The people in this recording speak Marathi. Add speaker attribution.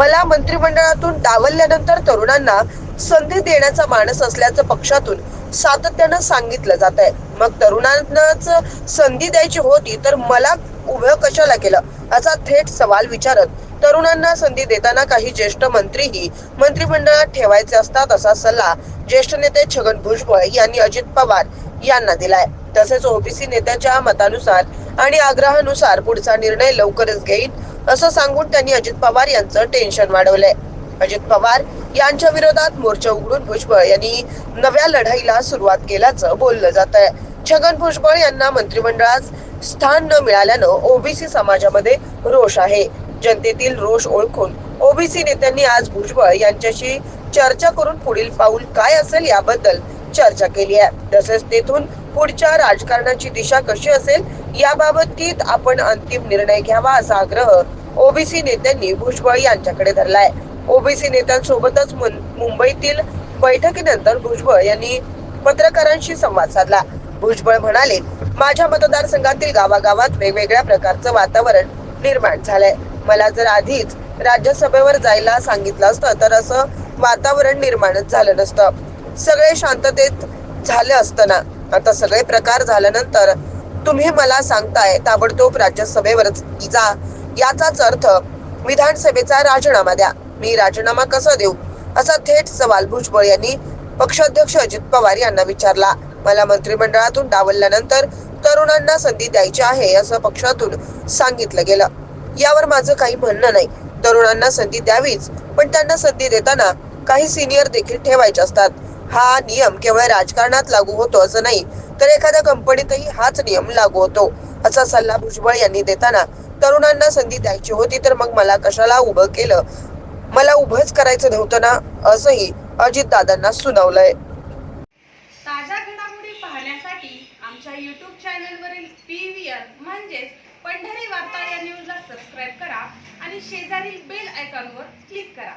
Speaker 1: मला मंत्रिमंडळातून डावलल्यानंतर तरुणांना संधी देण्याचा मानस असल्याचं पक्षातून सातत्यानं सांगितलं जात आहे. मग तरुणांनाच संधी द्यायची होती तर मला उभं कशाला केलं? असा थेट सवाल विचारत तरुणांना संधी देताना काही ज्येष्ठ मंत्रीही मंत्रिमंडळात ठेवायचे असतात असा सल्ला ज्येष्ठ नेते छगन भुजबळ यांनी अजित पवार यांना दिलाय. तसेच ओबीसी नेत्याच्या मतानुसार आणि आग्रहानुसार पुढचा निर्णय लवकरच घेईन असं सांगून त्यांनी अजित पवार यांचं टेन्शन वाढवलंय. अजित पवार यांच्या विरोधात मोर्चा उघडून भुजबळ यांनी नव्या लढाईला सुरुवात केल्याचं बोललं जात आहे छगन भुजबळ यांना मंत्रिमंडळात स्थान न मिळाल्यानं ओबीसी समाजामध्ये रोष आहे. जनतेतील रोष ओळखून ओबीसी नेत्यांनी आज भुजबळ यांच्याशी चर्चा करून पुढील पाऊल काय असेल याबद्दल चर्चा केली आहे. तसेच तेथून पुढच्या राजकारणाची दिशा कशी असेल याबाबतीत आपण अंतिम निर्णय घ्यावा असा आग्रह ओबीसी नेत्यांनी भुजबळ यांच्याकडे धरलाय. ओबीसी नेत्यांसोबतच मुं- मुंबईतील बैठकीनंतर भुजबळ यांनी पत्रकारांशी संवाद साधला. भुजबळ म्हणाले माझ्या मतदारसंघातील गावागावात वेगवेगळ्या प्रकारचं वातावरण निर्माण झालंय. मला जर आधीच राज्यसभेवर जायला सांगितलं असतं तर असं वातावरण निर्माणच झालं नसतं. सगळे शांततेत झाले असतं ना. आता सगळे प्रकार झाल्यानंतर तुम्ही मला सांगताय ताबडतोब राज्यसभेवरच जा. याचाच अर्थ विधानसभेचा राजीनामा द्या. मी राजीनामा कसा देऊ? असा थेट सवाल भुजबळ यांनी पक्षाध्यक्ष अजित पवार यांना विचारला. मला मंत्रिमंडळातून डावलल्यानंतर तरुणांना संधी द्यायची आहे असं पक्षातून सांगितलं गेलं. यावर माझं काही म्हणणं नाही. तरुणांना संधी द्यावीच पण त्यांना संधी देताना काही सिनियर देखील ठेवायचे असतात. हा नियम केवळ राजकारणात लागू होतो असं नाही तर एखाद्या कंपनीतही हाच नियम लागू होतो असा सल्ला भुजबळ यांनी देताना तरुणांना संधी द्यायची होती तर मग मला कशाला उभं केलं? मला उभंच करायचं नव्हतं ना असंही अजित दादांना सुनावलंय.
Speaker 2: ताज्या घडामोडी पाहण्यासाठी आमच्या यूट्यूब चॅनलवरील पी व्ही आर म्हणजेच पंढरी वार्ता या न्यूजला सबस्क्राईब करा आणि शेजारील बेल आयकॉनवर क्लिक करा.